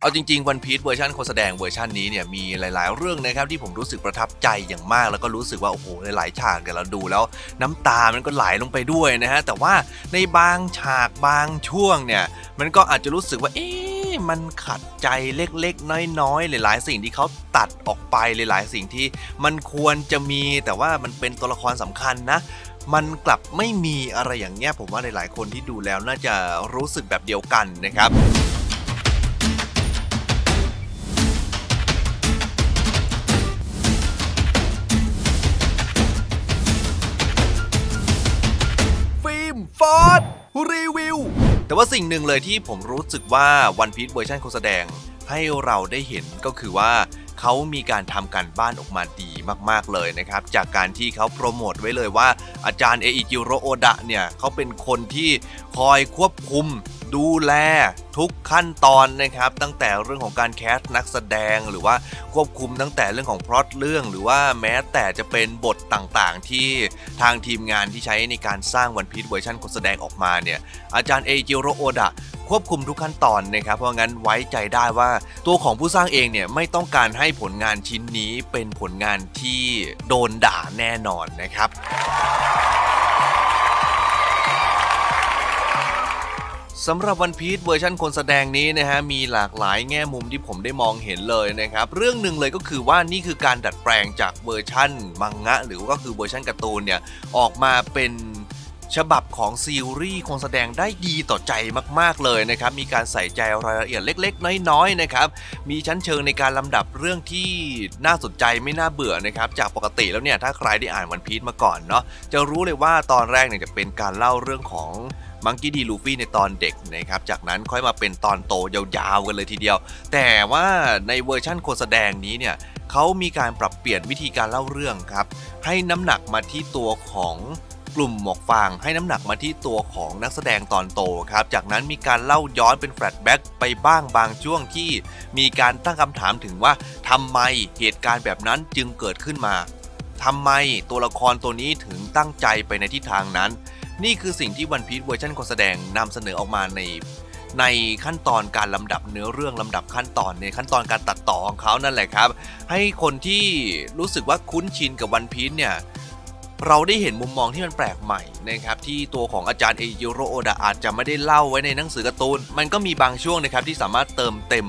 เอาจริงๆวันพี e เวอร์ชันคนแสดงเวอร์ชันนี้เนี่ยมีหลาย ๆ เรื่องนะครับที่ผมรู้สึกประทับใจอย่างมาก แล้วก็รู้สึกว่าโอ้โหหลายๆฉากเนี่ยเราดูแล้วน้ำตามันก็ไหลลงไปด้วยนะฮะแต่ว่าในบางฉากบางช่วงเนี่ยมันก็อาจจะรู้สึกว่าเอ๊ะมันขัดใจเล็กๆ น้อยๆ หลาย ๆ สิ่งที่เขาตัดออกไปหลายๆ สิ่งที่มันควรจะมีแต่ว่ามันเป็นตัวละครสำคัญนะมันกลับไม่มีอะไรอย่างเงี้ยผมว่าหลายๆ คนที่ดูแล้วน่าจะรู้สึกแบบเดียวกันนะครับ วแต่ว่าสิ่งหนึ่งเลยที่ผมรู้สึกว่าวันพีชเวอร์ชันเขาแสดง ให้เราได้เห็นก็คือว่าเขามีการทำการบ้านออกมาดีมาก ๆ เลยนะครับ จากการที่เขาโปรโมทไว้เลยว่าอาจารย์เออิจิโรโอดะเนี่ยเขาเป็นคนที่คอยควบคุม ดูแลทุกขั้นตอนนะครับ ตั้งแต่เรื่องของการแคสต์นักแสดงหรือว่าควบคุมตั้งแต่เรื่องของพล็อตเรื่อง หรือว่าแม้แต่จะเป็นบทต่างๆ ที่ทางทีมงานที่ใช้ในการสร้างวันพี e เวอร์ชันคนแสดงออกมาเนี่ยอาจารย์เอจิโรโอดะควบคุมทุกขั้นตอนนะครับ เพราะงั้นไว้ใจได้ว่าตัวของผู้สร้างเองเนี่ยไม่ต้องการให้ผลงานชิ้นนี้เป็นผลงานที่โดนด่าแน่นอนนะครับ สำหรับวันพี e เวอร์ชันคนแสดงนี้นะฮะมีหลากหลายแง่มุมที่ผมได้มองเห็นเลยนะครับเรื่องหนึ่งเลยก็คือว่านี่คือการดัดแปลงจากเวอร์ชั่นมังงะ หรือก็คือเวอร์ชันการ์ตูนเนี่ยออกมาเป็นฉบับของซีรีส์คนแสดงได้ดีต่อใจมากๆเลยนะครับ มีการใส่ใจรายละเอียดเล็ก ๆ น้อยๆนะครับ มีชั้นเชิงในการลำดับเรื่องที่น่าสนใจไม่น่าเบื่อนะครับ จากปกติแล้วเนี่ยถ้าใครได้อ่านวันพี e มาก่อนเนาะจะรู้เลยว่าตอนแรกเนี่ยจะเป็นการเล่าเรื่องของ มังกี้ดีลูฟี่ในตอนเด็กนะครับ จากนั้นค่อยมาเป็นตอนโตยาวๆกันเลยทีเดียว แต่ว่าในเวอร์ชั่นคนแสดงนี้เนี่ยเขามีการปรับเปลี่ยนวิธีการเล่าเรื่องครับ ให้น้ำหนักมาที่ตัวของกลุ่มหมวกฟางให้น้ำหนักมาที่ตัวของนักแสดงตอนโตครับ จากนั้นมีการเล่าย้อนเป็นแฟลชแบ็กไปบ้างบางช่วงที่มีการตั้งคำถามถึงว่าทำไมเหตุการณ์แบบนั้นจึงเกิดขึ้นมาทำไมตัวละครตัวนี้ถึงตั้งใจไปในทิศทางนั้น นี่คือสิ่งที่วันพี e เวอร์ชันคนแสดงนำเสนอออกมาในในขั้นตอนการลำดับเนื้อเรื่องลำดับขั้นตอนในขั้นตอนการตัดต่อของเขานั่นแหละครับ ให้คนที่รู้สึกว่าคุ้นชินกับวันพี e เนี่ยเราได้เห็นมุมมองที่มันแปลกใหม่นะครับที่ตัวของอาจารย์เอจิโรโอดะอาจจะไม่ได้เล่าไว้ในหนังสือการ์ตูน มันก็มีบางช่วงนะครับที่สามารถเติมเต็ม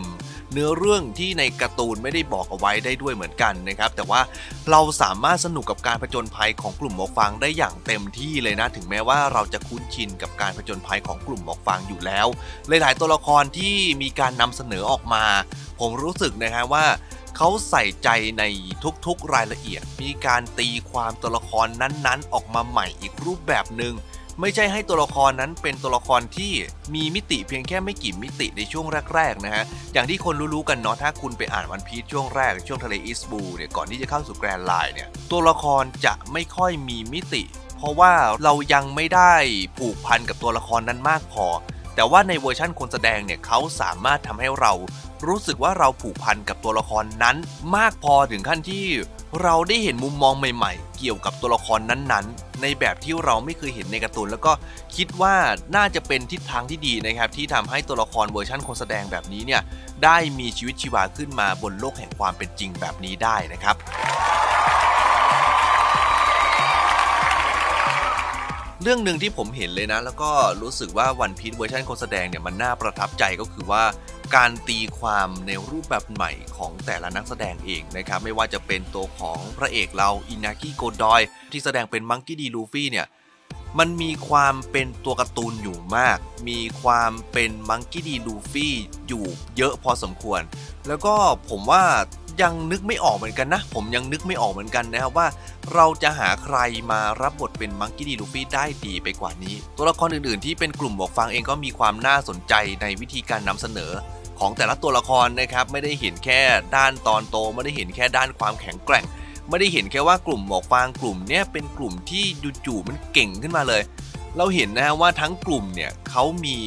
เนื้อเรื่องที่ในการ์ตูนไม่ได้บอกเอาไว้ได้ด้วยเหมือนกันนะครับ แต่ว่าเราสามารถสนุกกับการผจญภัยของกลุ่มหมวกฟางได้อย่างเต็มที่เลยนะ ถึงแม้ว่าเราจะคุ้นชินกับการผจญภัยของกลุ่มหมวกฟางอยู่แล้ว หลาย ๆ ตัวละครที่มีการนำเสนอออกมา ผมรู้สึกนะฮะว่าเขาใส่ใจในทุกๆรายละเอียด มีการตีความตัวละครนั้นๆ ออกมาใหม่อีกรูปแบบหนึ่ง ไม่ใช่ให้ตัวละครนั้นเป็นตัวละครที่มีมิติเพียงแค่ไม่กี่มิติในช่วงแรกๆนะฮะ อย่างที่คนรู้ๆกันเนาะถ้าคุณไปอ่านวันพีชช่วงแรกช่วงทะเลอีสบูเนี่ยก่อนที่จะเข้าสู่แกรนด์ไลน์เนี่ยตัวละครจะไม่ค่อยมีมิติ เพราะว่าเรายังไม่ได้ผูกพันกับตัวละครนั้นมากพอ แต่ว่าในเวอร์ชั่นคนแสดงเนี่ยเขาสามารถทำให้เรารู้สึกว่าเราผูกพันกับตัวละครนั้น มากพอถึงขั้นที่เราได้เห็นมุมมองใหม่ ๆ เกี่ยวกับตัวละครนั้นๆ ในแบบที่เราไม่เคยเห็นในการ์ตูนแล้วก็คิดว่าน่าจะเป็นทิศทางที่ดีนะครับที่ทำให้ตัวละครเวอร์ชั่นคนแสดงแบบนี้เนี่ยได้มีชีวิตชีวาขึ้นมาบนโลกแห่งความเป็นจริงแบบนี้ได้นะครับ เรื่องหนึ่งที่ผมเห็นเลยนะ แล้วก็รู้สึกว่าวันพี e เวอร์ชันคนแสดงเนี่ยมันน่าประทับใจก็คือว่าการตีความในรูปแบบใหม่ของแต่ละนักแสดงเองนะครับ ไม่ว่าจะเป็นตัวของพระเอกเราอินากิโกดอย ที่แสดงเป็นมังกี้ดีลูฟี่เนี่ยมันมีความเป็นตัวการ์ตูนอยู่มาก มีความเป็นมังกี้ดีลูฟี่อยู่เยอะพอสมควร แล้วก็ผมว่า ยังนึกไม่ออกเหมือนกันนะ ผมยังนึกไม่ออกเหมือนกันนะครับว่า เราจะหาใครมารับบทเป็นมังกี้ดีลูฟี่ได้ดีไปกว่านี้ ตัวละครอื่นๆ ที่เป็นกลุ่มบอกฟังเองก็มีความน่าสนใจในวิธีการนำเสนอ ของแต่ละตัวละครนะครับไม่ได้เห็นแค่ด้านตอนโต ไม่ได้เห็นแค่ด้านความแข็งแกร่ง ไม่ได้เห็นแค่ว่ากลุ่มหมอกฟางกลุ่มนี้เป็นกลุ่มที่จู่ๆมันเก่งขึ้นมาเลย เราเห็นนะฮะว่าทั้งกลุ่มเนี่ยเขามี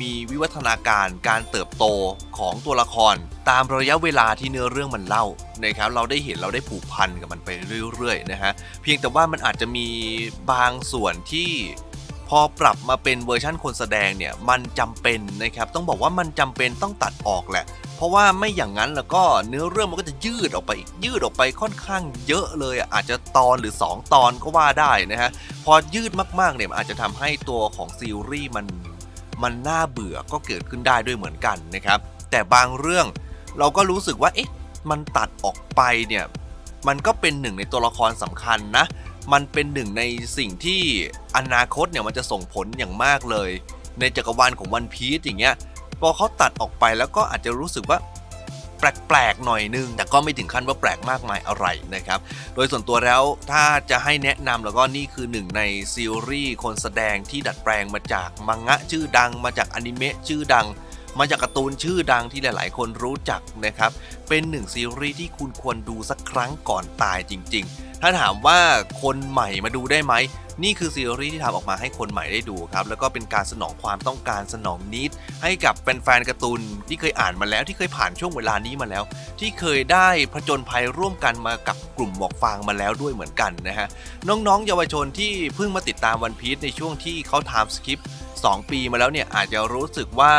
มีวิวัฒนาการการเติบโตของตัวละคร ตามระยะเวลาที่เนื้อเรื่องมันเล่านะครับเราได้เห็นเราได้ผูกพันกับมันไปเรื่อยๆนะฮะเพียงแต่ว่ามันอาจจะมีบางส่วนที่พอปรับมาเป็นเวอร์ชั่นคนแสดงเนี่ยมันจำเป็นนะครับต้องบอกว่ามันจำเป็นต้องตัดออกแหละ เพราะว่าไม่อย่างนั้นแล้วก็เนื้อเรื่องมันก็จะยืดออกไปอีกยืดออกไปค่อนข้างเยอะเลย อาจจะตอนหรือ 2 ตอนก็ว่าได้นะฮะพอยืดมากๆเนี่ยมันอาจจะทำให้ตัวของซีรีส์มัน มันน่าเบื่อก็เกิดขึ้นได้ด้วยเหมือนกันนะครับ แต่บางเรื่องเราก็รู้สึกว่าเอ๊ะมันตัดออกไปเนี่ยมันก็เป็นหนึ่งในตัวละครสำคัญนะ มันเป็นหนึ่งในสิ่งที่อนาคตเนี่ยมันจะส่งผลอย่างมากเลย ในจักรวาลของวันพีซอย่างเงี้ยพอเขาตัดออกไปแล้วก็อาจจะรู้สึกว่า แปลกๆหน่อยนึง แต่ก็ไม่ถึงขั้นว่าแปลกมากมายอะไรนะครับ โดยส่วนตัวแล้วถ้าจะให้แนะนำแล้วก็นี่คือหนึ่งในซีรีส์คนแสดงที่ดัดแปลงมาจากมังงะชื่อดังมาจากอนิเมะชื่อดัง มาจากการ์ตูนชื่อดังที่หลาย ๆ คนรู้จักนะครับ เป็นหนึ่งซีรีส์ที่คุณควรดูสักครั้งก่อนตายจริง ๆ ถ้าถามว่าคนใหม่มาดูได้ไหม นี่คือซีรีส์ที่ทำออกมาให้คนใหม่ได้ดูครับ แล้วก็เป็นการสนองความต้องการสนองนิดให้กับแฟนๆการ์ตูนที่เคยอ่านมาแล้วที่เคยผ่านช่วงเวลานี้มาแล้ว ที่เคยได้ผจญภัยร่วมกันมากับกลุ่มหมอกฟางมาแล้วด้วยเหมือนกันนะฮะน้องๆ เยาวชนที่เพิ่งมาติดตามวันพี e ในช่วงที่เขาทม์สคริป2ปีมาแล้วเนี่ยอาจจะรู้สึกว่า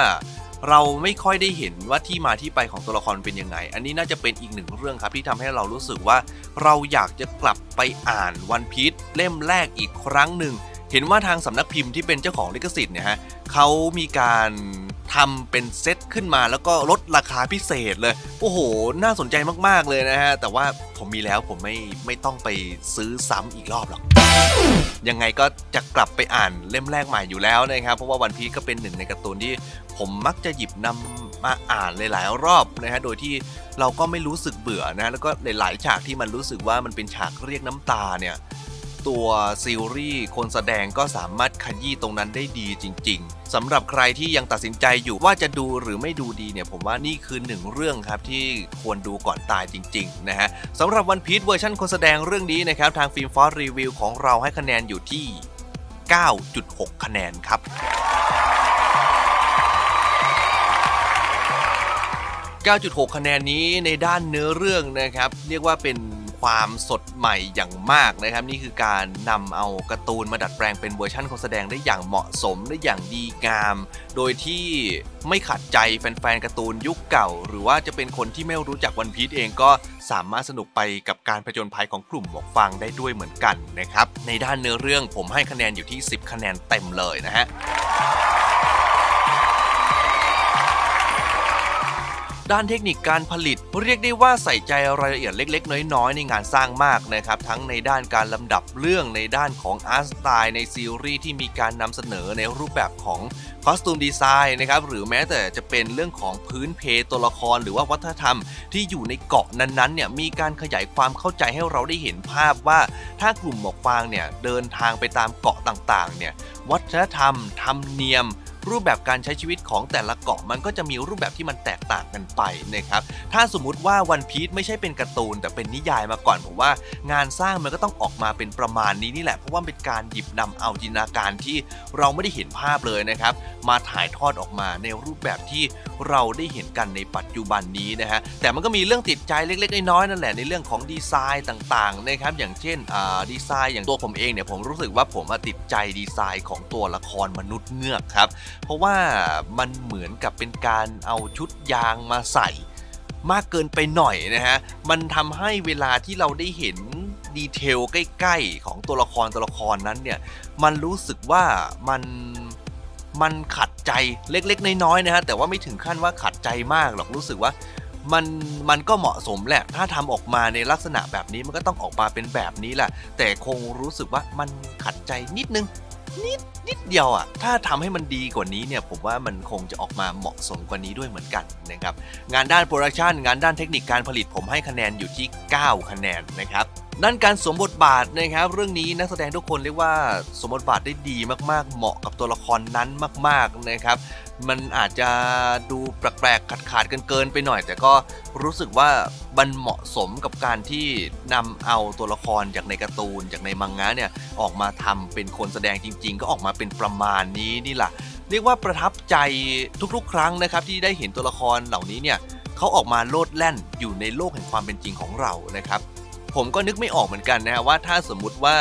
เราไม่ค่อยได้เห็นว่าที่มาที่ไปของตัวละครเป็นยังไง อันนี้น่าจะเป็นอีกหนึ่งเรื่องครับที่ทำให้เรารู้สึกว่า เราอยากจะกลับไปอ่านวันพี e เล่มแรกอีกครั้งหนึ่ง เห็นว่าทางสำนักพิมพ์ที่เป็นเจ้าของลิขสิทธิ์เนี่ยฮะเขามีการทำเป็นเซตขึ้นมาแล้วก็ลดราคาพิเศษเลย โอ้โห น่าสนใจมากๆเลยนะฮะ แต่ว่าผมมีแล้วผมไม่ไม่ต้องไปซื้อซ้ำอีกรอบหรอก ยังไงก็จะกลับไปอ่านเล่มแรกใหม่อยู่แล้วนะครับ เพราะว่าวันพีก็เป็นหนึ่งในการ์ตูนที่ผมมักจะหยิบนำมาอ่านหลาย ๆ รอบนะฮะ โดยที่เราก็ไม่รู้สึกเบื่อนะ แล้วก็หลาย ๆ ฉากที่มันรู้สึกว่ามันเป็นฉากเรียกน้ำตาเนี่ย ตัวซีรีส์คนแสดงก็สามารถขยี้ตรงนั้นได้ดีจริง ๆสำหรับใครที่ยังตัดสินใจอยู่ว่าจะดูหรือไม่ดูดีเนี่ยผมว่านี่คือหนึ่งเรื่องครับที่ควรดูก่อนตายจริงๆนะฮะสำหรับวันพี e เวอร์ชันคนแสดงเรื่องนี้นะครับทางฟิล์มฟอสรีวิวของเราให้คะแนนอยู่ที่ 9.6 คะแนนครับ9.6 คะแนนนี้ในด้านเนื้อเรื่องนะครับ เรียกว่าเป็น ความสดใหม่อย่างมากนะครับ นี่คือการนำเอาการ์ตูนมาดัดแปลงเป็นเวอร์ชันคนแสดงได้อย่างเหมาะสมได้อย่างดีงาม โดยที่ไม่ขัดใจแฟนๆการ์ตูนยุคเก่า หรือว่าจะเป็นคนที่ไม่รู้จักวันพี e เองก็สามารถสนุกไปกับการผจญภัยของกลุ่มหมวกฟางได้ด้วยเหมือนกันนะครับในด้านเนื้อเรื่องผมให้คะแนนอยู่ที่ 10 คะแนนเต็มเลยนะฮะ ด้านเทคนิคการผลิต เรียกได้ว่าใส่ใจรายละเอียดเล็ก ๆ น้อยๆ ในงานสร้างมากนะครับ ทั้งในด้านการลำดับเรื่องในด้านของอาร์ตสไตล์ในซีรีส์ที่มีการนำเสนอในรูปแบบของคอสตูมดีไซน์นะครับหรือแม้แต่จะเป็นเรื่องของพื้นเพตัวละคร หรือว่าวัฒนธรรมที่อยู่ในเกาะนั้นๆเนี่ยมีการขยายความเข้าใจให้เราได้เห็นภาพว่า ถ้ากลุ่มหมอกฟางเนี่ยเดินทางไปตามเกาะต่างๆเนี่ยวัฒนธรรมธรรมเนียม รูปแบบการใช้ชีวิตของแต่ละเกาะมันก็จะมีรูปแบบที่มันแตกต่างกันไปนะครับถ้าสมมุติว่าวันพี e ไม่ใช่เป็นการ์ตูน แต่เป็นนิยายมาก่อนผมว่างานสร้างมันก็ต้องออกมาเป็นประมาณนี้นี่แหละเพราะว่าเป็นการหยิบนำเอาจินตนาการที่เราไม่ได้เห็นภาพเลยนะครับมาถ่ายทอดออกมาในรูปแบบที่เราได้เห็นกันในปัจจุบันนี้นะฮะแต่มันก็มีเรื่องติดใจเล็กๆน้อยๆนั่นแหละในเรื่องของดีไซน์ต่างๆนะครับอย่างเช่นดีไซน์อย่างตัวผมเองเนี่ยผมรู้สึกว่าผมติดใจดีไซน์ของตัวละครมนุษย์เงือกครับเพราะว่ามันเหมือนกับเป็นการเอาชุดยางมาใส่มากเกินไปหน่อยนะฮะ มันทำให้เวลาที่เราได้เห็นดีเทลใกล้ๆ ของตัวละครตัวละครนั้นเนี่ย มันรู้สึกว่ามันมันขัดใจเล็กๆ น้อยๆนะฮะ แต่ว่าไม่ถึงขั้นว่าขัดใจมากหรอกรู้สึกว่ามันมันก็เหมาะสมแหละ ถ้าทำออกมาในลักษณะแบบนี้มันก็ต้องออกมาเป็นแบบนี้แหละ แต่คงรู้สึกว่ามันขัดใจนิดนึง นิดนิดเดียวอะถ้าทำให้มันดีกว่านี้เนี่ยผมว่ามันคงจะออกมาเหมาะสมกว่านี้ด้วยเหมือนกันนะครับงานด้านโปรดักชันงานด้านเทคนิคการผลิตผมให้คะแนนอยู่ที่ 9 คะแนนนะครับ ด้านการสวมบทบาทนะครับ เรื่องนี้นักแสดงทุกคนเรียกว่าสวมบทบาทได้ดีมากๆ เหมาะกับตัวละครนั้นมาก ๆนะครับ มันอาจจะดูแปลกๆขาดๆกันเกินไปหน่อย แต่ก็รู้สึกว่ามันเหมาะสมกับการที่นำเอาตัวละครจากในการ์ตูนจากในมังงะเนี่ยออกมาทำเป็นคนแสดงจริง ๆ ก็ออกมาเป็นประมาณนี้นี่แหละเรียกว่าประทับใจทุกๆ ครั้งนะครับ ที่ได้เห็นตัวละครเหล่านี้เนี่ยเขาออกมาโลดแล่นอยู่ในโลกแห่งความเป็นจริงของเรานะครับ ผมก็นึกไม่ออกเหมือนกันนะฮะว่าถ้าสมมุติว่า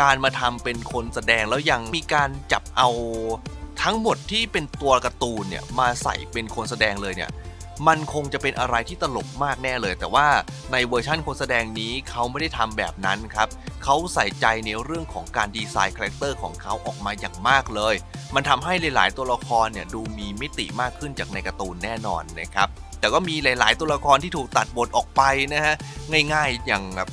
การมาทำเป็นคนแสดงแล้วยังมีการจับเอาทั้งหมดที่เป็นตัวการ์ตูนเนี่ยมาใส่เป็นคนแสดงเลยเนี่ยมันคงจะเป็นอะไรที่ตลกมากแน่เลย แต่ว่าในเวอร์ชั่นคนแสดงนี้เขาไม่ได้ทำแบบนั้นครับเขาใส่ใจในเรื่องของการดีไซน์คาแรคเตอร์ของเขาออกมาอย่างมากเลย มันทำให้หลาย ๆ ตัวละครเนี่ยดูมีมิติมากขึ้นจากในการ์ตูนแน่นอนนะครับ แต่ก็มีหลาย ๆ ตัวละครที่ถูกตัดบทออกไปนะฮะง่ายๆอย่างแบบ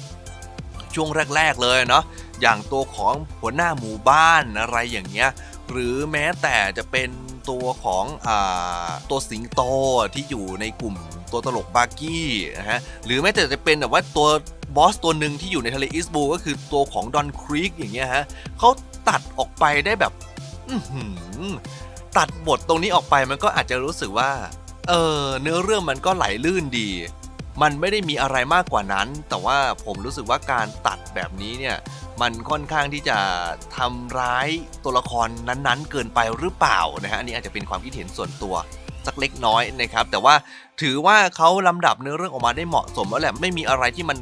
ช่วงแรก ๆ เลยเนาะอย่างตัวของหัวหน้าหมู่บ้านอะไรอย่างเงี้ยหรือแม้แต่จะเป็นตัวของอตัวสิงโตที่อยู่ในกลุ่มตัวตลกบาร์กี้นะฮะหรือแม้แต่จะเป็นแบบว่าตัวบอสตัวหนึ่งที่อยู่ในทะเลอิสบูก็คือตัวของดอนครีกอย่างเงี้ยฮะเขาตัดออกไปได้แบบตัดบทตรงนี้ออกไปมันก็อาจจะรู้สึกว่า เออเนื้อเรื่องมันก็ไหลลื่นดี มันไม่ได้มีอะไรมากกว่านั้น แต่ว่าผมรู้สึกว่าการตัดแบบนี้เนี่ย มันค่อนข้างที่จะทำร้ายตัวละครนั้นๆ เกินไปหรือเปล่านะฮะอันนี้อาจจะเป็นความคิดเห็นส่วนตัวสักเล็กน้อยนะครับ แต่ว่าถือว่าเขาลำดับเนื้อเรื่องออกมาได้เหมาะสมแล้วแหละไม่มีอะไรที่มัน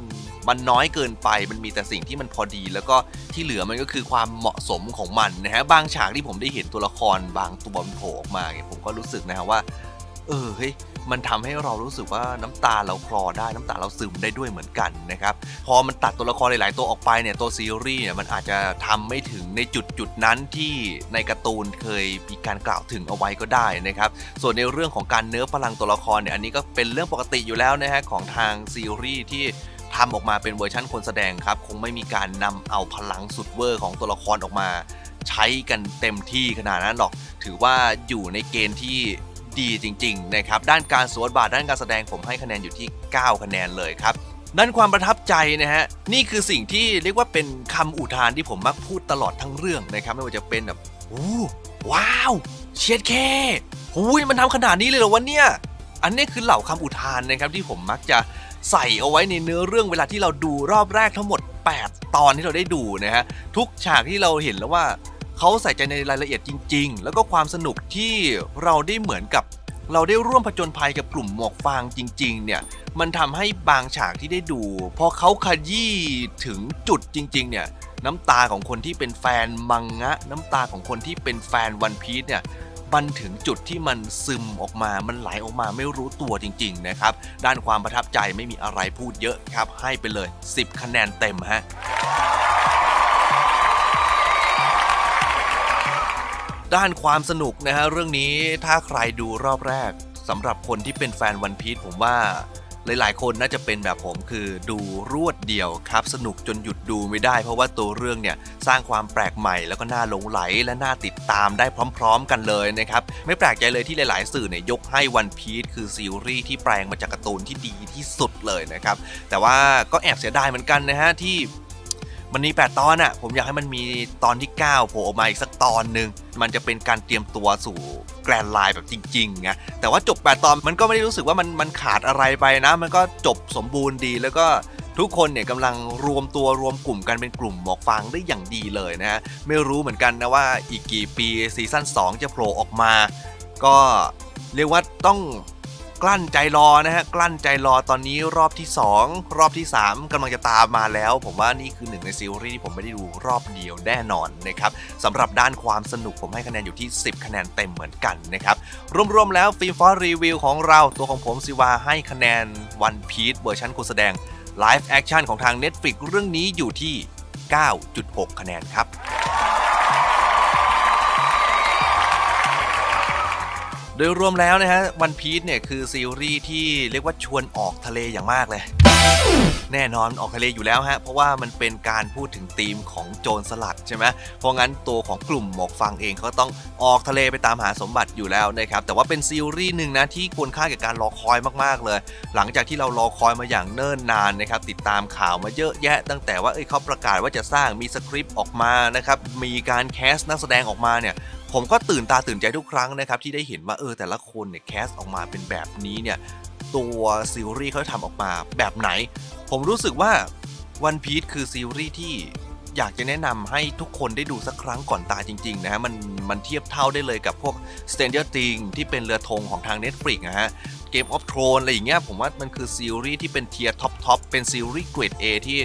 มันน้อยเกินไป มันมีแต่สิ่งที่มันพอดี แล้วก็ที่เหลือมันก็คือความเหมาะสมของมันนะฮะ บางฉากที่ผมได้เห็นตัวละครบางตัวมันโผล่ออกมาเนี่ยผมก็รู้สึกนะฮะว่า เออเฮ้ยมันทำให้เรารู้สึกว่าน้ำตาเราคลอได้น้ำตาเราซึมได้ด้วยเหมือนกันนะครับพอมันตัดตัวละครหลาย ๆ ตัวออกไปเนี่ยตัวซีรีส์เนี่ยมันอาจจะทำไม่ถึงในจุดจุดนั้นที่ในการ์ตูนเคยมีการกล่าวถึงเอาไว้ก็ได้นะครับส่วนในเรื่องของการเนื้อพลังตัวละครเนี่ยอันนี้ก็เป็นเรื่องปกติอยู่แล้วนะฮะของทางซีรีส์ที่ทำออกมาเป็นเวอร์ชั่นคนแสดงครับ คงไม่มีการนำเอาพลังสุดเวอร์ของตัวละครออกมา ใช้กันเต็มที่ขนาดนั้นหรอก ถือว่าอยู่ในเกณฑ์ที่ ดีจริงๆนะครับด้านการสวดบาทด้านการแสดงผมให้คะแนนอยู่ที่ 9 คะแนนเลยครับด้านความประทับใจนะฮะนี่คือสิ่งที่เรียกว่าเป็นคำอุทานที่ผมมักพูดตลอดทั้งเรื่องนะครับไม่ว่าจะเป็นแบบอู้ว้าวเชียดแค่หูยมันทำขนาดนี้เลยเหรอวะเนี่ยอันนี้คือเหล่าคำอุทานนะครับที่ผมมักจะใส่เอาไว้ในเนื้อเรื่องเวลาที่เราดูรอบแรกทั้งหมด 8 ตอนที่เราได้ดูนะฮะทุกฉากที่เราเห็นแล้วว่า เขาใส่ใจในรายละเอียดจริง ๆ แล้วก็ความสนุกที่เราได้เหมือนกับ เราได้ร่วมผจญภัยกับกลุ่มหมวกฟางจริง ๆ เนี่ย มันทำให้บางฉากที่ได้ดู พอเขาขยี้ถึงจุดจริง ๆ เนี่ย น้ำตาของคนที่เป็นแฟนมังงะ น้ำตาของคนที่เป็นแฟนวันพีซเนี่ยมันถึงจุดที่มันซึมออกมา มันไหลออกมาไม่รู้ตัวจริง ๆ นะครับ ด้านความประทับใจไม่มีอะไรพูดเยอะครับ ให้ไปเลย 10 คะแนนเต็มฮะ ด้านความสนุกนะฮะเรื่องนี้ถ้าใครดูรอบแรกสำหรับคนที่เป็นแฟนวันพี e ผมว่าหลาย ๆ คนน่าจะเป็นแบบผมคือดูรวดเดียวครับ สนุกจนหยุดดูไม่ได้ เพราะว่าตัวเรื่องเนี่ยสร้างความแปลกใหม่แล้วก็น่าหลงไหลและน่าติดตามได้พร้อม ๆ กันเลยนะครับ ไม่แปลกใจเลยที่หลาย ๆ สื่อเนี่ยยกให้วันพี e คือซีรีส์ที่แปลงมาจากการ์ตูนที่ดีที่สุดเลยนะครับ แต่ว่าก็แอบเสียดายเหมือนกันนะฮะที่ มันมี 8 ตอนอะผมอยากให้มันมีตอนที่ 9โผล่ออกมาอีกสักตอนหนึ่งมันจะเป็นการเตรียมตัวสู่แกรนด์ไลน์แบบจริงๆไงแต่ว่าจบ 8 ตอนมันก็ไม่ได้รู้สึกว่ามันมันขาดอะไรไปนะ มันก็จบสมบูรณ์ดีแล้วก็ทุกคนเนี่ยกำลังรวมตัวรวมกลุ่มกันเป็นกลุ่มหมอกฟางได้อย่างดีเลยนะฮะไม่รู้เหมือนกันนะว่าอีกกี่ปีซีซั่น2 จะโผล่ออกมา ก็เรียกว่าต้อง กลั้นใจรอนะฮะกลั้นใจรอตอนนี้รอบที่ 2 รอบที่ 3กำลังจะตามมาแล้ว ผมว่านี่คือหนึ่งในซีรีส์ที่ผมไม่ได้ดูรอบเดียวแน่นอนนะครับสำหรับด้านความสนุกผมให้คะแนนอยู่ที่ 10 คะแนนเต็มเหมือนกันนะครับรวมๆแล้วฟิล์มฟอร์รีวิวของเราตัวของผมซิวาให้คะแนน One Piece เวอร์ชันคนแสดงไลฟ์แอคชั่นของทาง Netflix เรื่องนี้อยู่ที่ 9.6 คะแนนครับ โดยรวมแล้วนะฮะวันพีชเนี่ยคือซีรีส์ที่เรียกว่าชวนออกทะเลอย่างมากเลยแน่นอนออกทะเลอยู่แล้วฮะเพราะว่ามันเป็นการพูดถึงธีมของโจรสลัดใช่ไหมเพราะงั้นตัวของกลุ่มหมอกฟังเองเขาต้องออกทะเลไปตามหาสมบัติอยู่แล้วนะครับแต่ว่าเป็นซีรีส์หนึ่งนะที่ควรค่าแก่การรอคอยมากๆเลย หลังจากที่เรารอคอยมาอย่างเนิ่นนานนะครับติดตามข่าวมาเยอะแยะ ตั้งแต่ว่าเอ้ยเขาประกาศว่าจะสร้างมีสคริปต์ออกมานะครับมีการแคสต์นักแสดงออกมาเนี่ยผมก็ตื่นตาตื่นใจทุกครั้งนะครับที่ได้เห็นว่าเออแต่ละคนเนี่ยแคสออกมาเป็นแบบนี้เนี่ย ตัวซีรีส์เขาทำออกมาแบบไหน ผมรู้สึกว่า One Piece คือซีรีส์ที่อยากจะแนะนำให้ทุกคนได้ดูสักครั้งก่อนตายจริง ๆ นะฮะ มันมันเทียบเท่าได้เลยกับพวก Stranger Things ที่เป็นเรือธงของทาง Netflix นะฮะ Game of Thrones อะไรอย่างเงี้ยผมว่ามันคือซีรีส์ที่เป็นเทียร์ท็อปทอปเป็นซีรีส์เกรด A ที่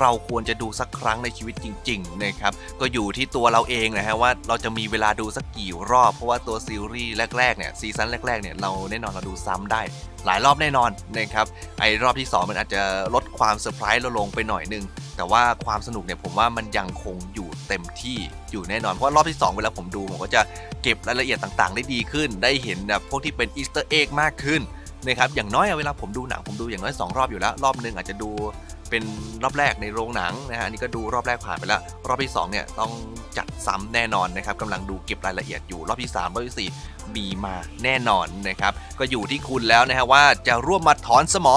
เราควรจะดูสักครั้งในชีวิตจริงๆนะครับก็อยู่ที่ตัวเราเองนะฮะว่าเราจะมีเวลาดูสักกี่รอบ เพราะว่าตัวซีรีส์แรกๆเนี่ยซีซั่นแรกๆเนี่ยเราแน่นอนเราดูซ้ำได้ หลายรอบแน่นอนนะครับไอ้รอบที่ 2 มันอาจจะลดความเซอร์ไพรส์เราลงไปหน่อยนึงแต่ว่าความสนุกเนี่ยผมว่ามันยังคงอยู่ เต็มที่อยู่แน่นอน เพราะรอบที่ 2 เวลาผมดู ผมก็จะเก็บรายละเอียดต่างๆ ได้ดีขึ้น ได้เห็นแบบพวกที่เป็นอีสเตอร์เอ็กมากขึ้นนะครับอย่างน้อยเวลาผมดูหนังผมดูอย่างน้อย 2 รอบอยู่แล้ว รอบนึงอาจจะดูเป็นรอบแรกในโรงหนังนะฮะนี่ก็ดูรอบแรกผ่านไปแล้ว รอบที่2เนี่ยต้องจัดซ้ำแน่นอนนะครับกำลังดูเก็บรายละเอียดอยู่รอบที่ 3 รอบที่สี่มีมาแน่นอนนะครับก็อยู่ที่คุณแล้วนะฮะว่าจะร่วมมาถอนสมอ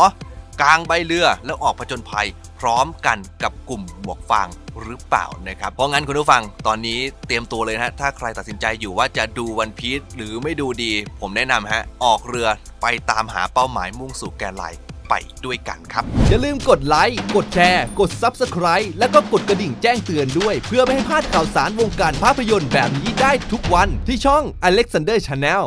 กลางใบเรือแล้วออกผจญภัย พร้อมกันกับกลุ่มหมวกฟาง หรือเปล่านะครับ เพราะงั้นคุณผู้ฟังตอนนี้เตรียมตัวเลยนะฮะถ้าใครตัดสินใจอยู่ว่าจะดูวันพีชหรือไม่ดูดี ผมแนะนำฮะออกเรือไปตามหาเป้าหมายมุ่งสู่แกนไลน์ไปด้วยกันครับ อย่าลืมกดไลค์ กดแชร์ กด Subscribe แล้วก็กดกระดิ่งแจ้งเตือนด้วย เพื่อไม่ให้พลาดข่าวสารวงการภาพยนตร์แบบนี้ได้ทุกวันที่ช่อง Alexander Channel